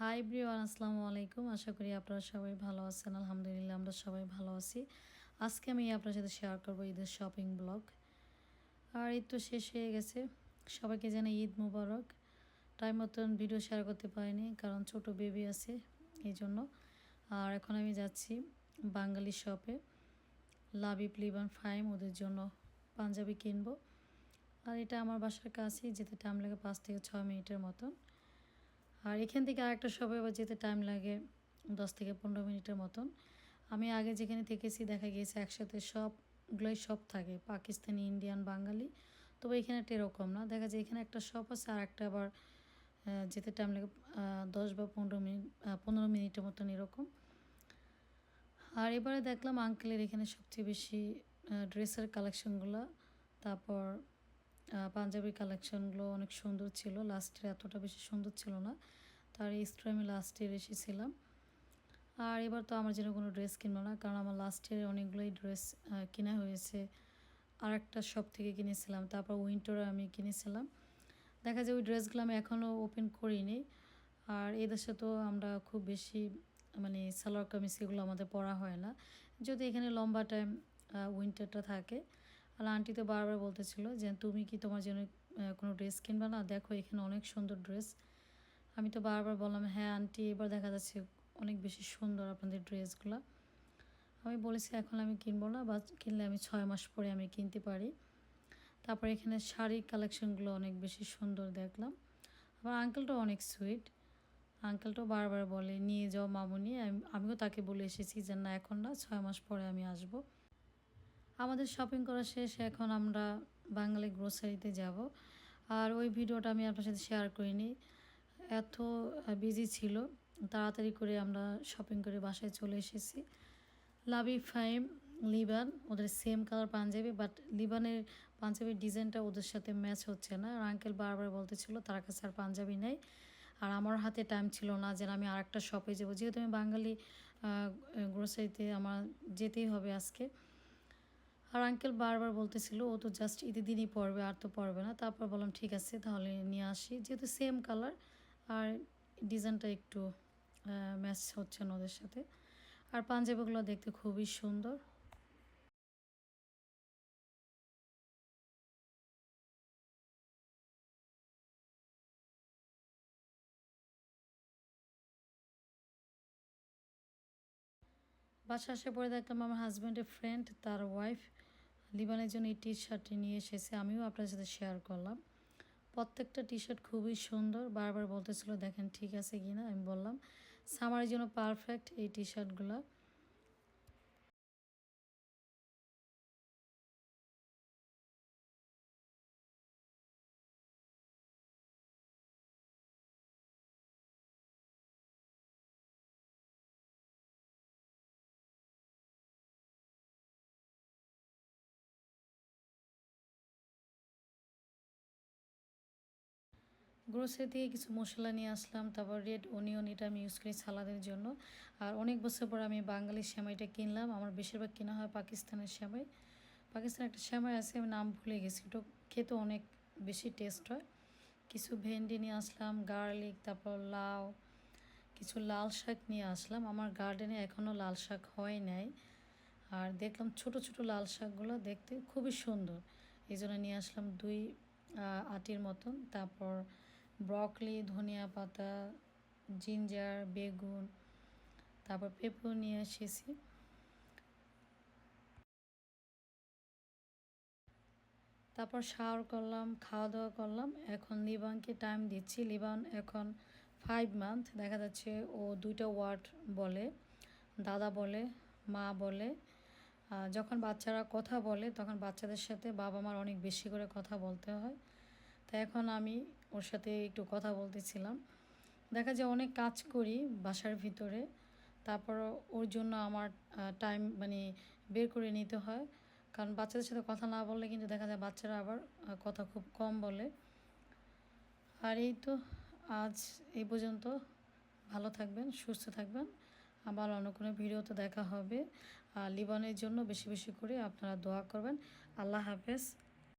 High ব্রিওয়ান আসসালামু আলাইকুম। আশা করি আপনারা সবাই ভালো আছেন। আলহামদুলিল্লাহ, আমরা সবাই ভালো আছি। আজকে আমি আপনার সাথে শেয়ার করব ঈদের শপিং ব্লগ আর ঈদ তো শেষ হয়ে গেছে। সবাইকে জানাই ঈদ মুবারক। টাইম মতন ভিডিও শেয়ার করতে পারিনি, কারণ ছোট বেবি আছে এই জন্য আর এখন আমি যাচ্ছি বাঙালি শপে লাবিব লিবান ফাইম ওদের জন্য পাঞ্জাবি কিনবো। আর এটা আমার বাসার কাছেই, যেতে টাইম লাগে পাঁচ থেকে ছয় মিনিটের মতন। আর এখান থেকে আরেকটা শপে আবার যেতে টাইম লাগে দশ থেকে পনেরো মিনিটের মতন। আমি আগে যেখানে থেকেছি দেখা গিয়েছে একসাথে সবগুলোই সব থাকে, পাকিস্তানি ইন্ডিয়ান বাঙালি। তবে এখানে একটা এরকম না, দেখা যায় এখানে একটা শপ আছে আর একটা আবার যেতে টাইম লাগে দশ বা পনেরো মিনিট পনেরো মিনিটের মতন এরকম। আর এবারে দেখলাম আঙ্কেলের এখানে সবচেয়ে বেশি ড্রেসের কালেকশনগুলো তারপর পাঞ্জাবি কালেকশনগুলো অনেক সুন্দর ছিল। লাস্টের এতটা বেশি সুন্দর ছিল না। তার এক্সট্রা আমি লাস্ট ইয়ার এসেছিলাম। আর এবার তো আমার যেন কোনো ড্রেস কিনবো না, কারণ আমার লাস্ট ইয়ারে অনেকগুলোই ড্রেস কেনা হয়েছে। আর একটা শপ থেকে কিনেছিলাম, তারপর উইন্টারে আমি কিনেছিলাম। দেখা যায় ওই ড্রেসগুলো আমি এখনও ওপেন করিনি। আর এই দেশে তো আমরা খুব বেশি মানে সালোয়ার কামিজ এগুলো আমাদের পরা হয় না। যদি এখানে লম্বা টাইম উইন্টারটা থাকে আর আন্টি তো বারবার বলতেছিল যে, তুমি কি তোমার জন্য কোনো ড্রেস কিনবে না? দেখো, এখানে অনেক সুন্দর ড্রেস। আমি তো বারবার বললাম হ্যাঁ আন্টি, এবার দেখা যাচ্ছে অনেক বেশি সুন্দর আপনাদের ড্রেসগুলো। আমি বলেছি, এখন আমি কিনবো না বা কিনলে আমি ছয় মাস পরে আমি কিনতে পারি। তারপর এখানে শাড়ির কালেকশনগুলো অনেক বেশি সুন্দর দেখলাম। আবার আঙ্কেলটাও অনেক সুইট। আঙ্কেলটাও বারবার বলে, নিয়ে যাও মামুনি আমিও তাকে বলে এসেছি যে, না, এখন না, ছয় মাস পরে আমি আসব। আমাদের শপিং করা শেষ, এখন আমরা বাঙালি গ্রোসারিতে যাব। আর ওই ভিডিওটা আমি আপনার সাথে শেয়ার করিনি। এত বিজি ছিল। তাড়াতাড়ি করে আমরা শপিং করে বাসায় চলে এসেছি। লাভি ফাইম লিবান ওদের সেম কালার পাঞ্জাবি বাট লিবানের পাঞ্জাবির ডিজাইনটা ওদের সাথে ম্যাচ হচ্ছে না। আর আঙ্কেল বারবার বলতেছিল, তার কাছে আর পাঞ্জাবি নেই। আর আমার হাতে টাইম ছিল না যেন আমি আরেকটা শপে যাব। যেহেতু আমি বাঙালি গ্রোসারিতে আমার যেতেই হবে আজকে। আর আঙ্কেল বারবার বলতেছিল, ও তো জাস্ট ঈদের দিনই পড়বে আর তো পড়বে না। তারপর বললাম, ঠিক আছে, তাহলে নিয়ে আসি। যেহেতু সেম কালার আর ডিজাইনটা একটু ম্যাচ হচ্ছে না ওদের সাথে। আর পাঞ্জাবিগুলো দেখতে খুবই সুন্দর। বাসা আসার পরে দেখলাম আমার হাজব্যান্ডের ফ্রেন্ড তার ওয়াইফ লিবানের জন্য এই টি শার্টটি নিয়ে এসেছে, আমিও আপনার সাথে শেয়ার করলাম। প্রত্যেকটা টি শার্ট খুবই সুন্দর, বারবার বলতেছিল, দেখেন ঠিক আছে কি না আমি বললাম সামারের জন্য পারফেক্ট এই টি শার্টগুলো গ্রোসারি থেকে কিছু মশলা নিয়ে আসলাম, তারপর রেড অনিয়ন এটা আমি ইউজ করি সালাদের জন্য। আর অনেক বছর পর আমি বাঙালি শ্যামাইটা কিনলাম, আমার বেশিরভাগ কেনা হয় পাকিস্তানের শ্যামাই পাকিস্তানের একটা শ্যামাই আছে, আমি নাম ভুলে গেছি, ওটা খেতে অনেক বেশি টেস্ট হয়। কিছু ভেন্ডি নিয়ে আসলাম গার্লিক তারপর লাউ, কিছু লাল শাক নিয়ে আসলাম। আমার গার্ডেনে এখনও লাল শাক হয় নাই। আর দেখলাম ছোট ছোট লাল শাকগুলো দেখতে খুবই সুন্দর। এই জন্য নিয়ে আসলাম দুই আটির মতন, তারপর ব্রকলি, ধনিয়া পাতা, জিঞ্জার, বেগুন, তারপর পেঁপেও নিয়ে এসেছি। তারপর শাওয়ার করলাম খাওয়া দাওয়া করলাম। এখন লিবানকে টাইম দিচ্ছি। লিবান এখন ফাইভ মান্থ দেখা যাচ্ছে ও দুইটা ওয়ার্ড বলে, দাদা বলে, মা বলে। যখন বাচ্চারা কথা বলে, তখন বাচ্চাদের সাথে বাবা মার অনেক বেশি করে কথা বলতে হয়। তো এখন আমি ওর সাথে একটু কথা বলতেছিলাম। দেখা যায় অনেক কাজ করি বাসার ভিতরে, তারপর ওর জন্য আমার টাইম মানে বের করে নিতে হয়। কারণ বাচ্চাদের সাথে কথা না বললে কিন্তু দেখা যায় বাচ্চারা আবার কথা খুব কম বলে। আর এই তো আজ এই পর্যন্ত। ভালো থাকবেন, সুস্থ থাকবেন। আবার অন্য কোনো ভিডিওতে দেখা হবে। আর লিবানের জন্য বেশি বেশি করে আপনারা দোয়া করবেন। আল্লাহ হাফেজ।